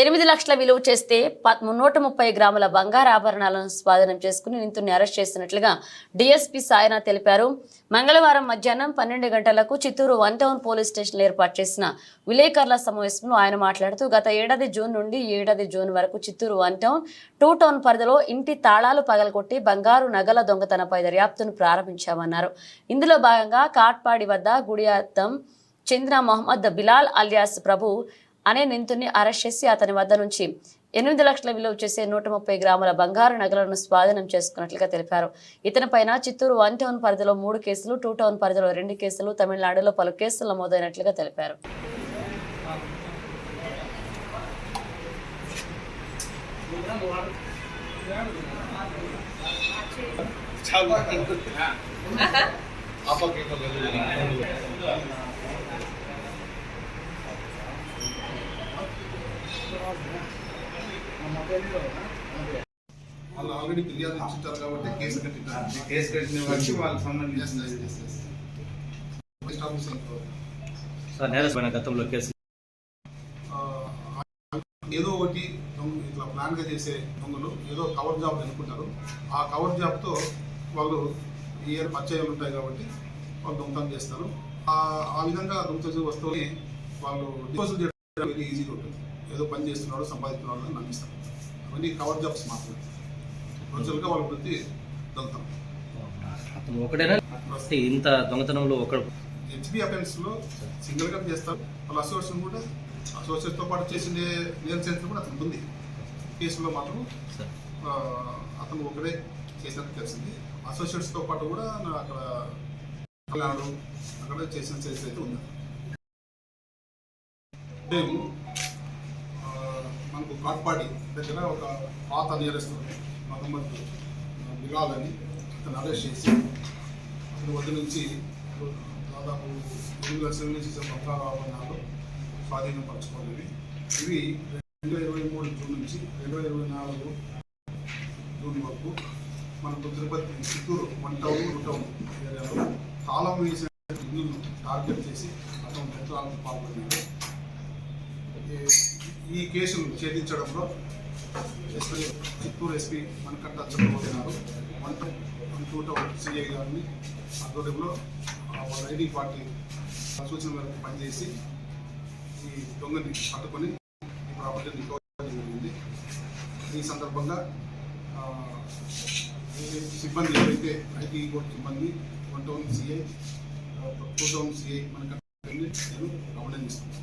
ఎనిమిది లక్షల విలువ చేస్తే నూట ముప్పై గ్రాముల బంగారు ఆభరణాలను స్వాధీనం చేసుకుని నిందితుడిని అరెస్ట్ చేసినట్లుగా డీఎస్పీ సాయినాథ్ తెలిపారు. మంగళవారం మధ్యాహ్నం పన్నెండు గంటలకు చిత్తూరు వన్ టౌన్ పోలీస్ స్టేషన్లో ఏర్పాటు చేసిన విలేకరుల సమావేశంలో ఆయన మాట్లాడుతూ గత ఏడాది జూన్ నుండి ఏడాది జూన్ వరకు Chittoor one town two town పరిధిలో ఇంటి తాళాలు పగలగొట్టి బంగారు నగల దొంగతనపై దర్యాప్తును ప్రారంభించామన్నారు. ఇందులో భాగంగా కాట్పాడి వద్ద గుడియాద్దం చంద్ర మొహమ్మద్ బిలాల్ అలియాస్ ప్రభు అనే నిందితుడిని అరెస్ట్ చేసి అతని వద్ద నుంచి ఎనిమిది లక్షల విలువ చేసే నూట ముప్పై గ్రాముల బంగారు నగలను స్వాధీనం చేసుకున్నట్లుగా తెలిపారు ఇతని పైన చిత్తూరు వన్ టౌన్ పరిధిలో మూడు కేసులు టూ టౌన్ పరిధిలో రెండు కేసులు తమిళనాడులో పలు కేసులు నమోదైనట్లుగా తెలిపారు వాళ్ళు ఆల్రెడీ ఫిర్యాదు ఇచ్చింటారు కాబట్టి కేసు కట్టింటారు కేసు కట్టిన వాళ్ళకి గతంలో కేసు ఆ, ఏదో ఒకటి ఇట్లా ప్లాన్గా చేసే దొంగలు ఏదో కవర్ జాబ్ అనుకుంటారు. ఆ కవర్ జాబ్తో వాళ్ళు ఇయర్ పరిచయాలు ఉంటాయి కాబట్టి వాళ్ళు దొంగతనం చేస్తారు. ఆ విధంగా దొంగ చేసే వస్తువుని వాళ్ళు డిపోజిట్ చేయడం ఈజీగా ఉంటుంది ఏదో పని చేస్తున్నాడు సంపాదిస్తున్నాడు అని నమ్మిస్తారు. అవన్నీ కవర్ జాబ్స్ మాత్రమే. ఒరిజినల్గా వాళ్ళ వృత్తి దొంగతనం అతను ఒకడేనా వస్తే ఇంత దొంగతనంలో ఒకడు. హెచ్బి అఫెన్స్లో సింగిల్గా చేస్తారు. వాళ్ళ అసోసియేషన్ కూడా అసోసియేషన్తో పాటు చేసిండే నేమ్ సెంటర్ కూడా అతనికి ఉంది. కేసులో మాత్రం అతను ఒకడే చేసినట్టు తెలిసింది. అసోసియేట్స్తో పాటు కూడా నా అక్కడ కళ్యాణం అక్కడ చేసిన చరిత్ర అయితే ఉంది. మనకు కాట్పాడి దగ్గర ఒక పాత నియరెస్ట్ మహమ్మద్ బిలాల్ అని అతను అరెస్ట్ చేసి అతని వద్ద నుంచి దాదాపు ఎనిమిది లక్షల నుంచి బంగారు ఆభరణాలు స్వాధీనపరచుకోలేవి ఇవి రెండు వేల ఇరవై మూడు జూన్ నుంచి రెండు వేల ఇరవై నాలుగు జూన్ వరకు మనకు Tirupati Chittoor one town two town ఏరియాలో తాళం వేసిన ఇల్లును టార్గెట్ చేసి అతను పెట్రాలకు పాల్గొన్నారు ఈ- కేసును ఛేదించడంలో SP Chittoor SP Manakatta Chandrababu garu one one two town CI గారిని ఆధ్వర్యంలో వాళ్ళ ఐడి పార్టీ సూచన మేరకు పనిచేసి ఈ దొంగని పట్టుకొని ఈ ప్రాపర్టీని జరిగింది. ఈ సందర్భంగా సిబ్బంది ఎవరైతే ఐటీ బోర్డు సిబ్బంది one town CI two town CI మనకు నేను అభినందిస్తున్నాను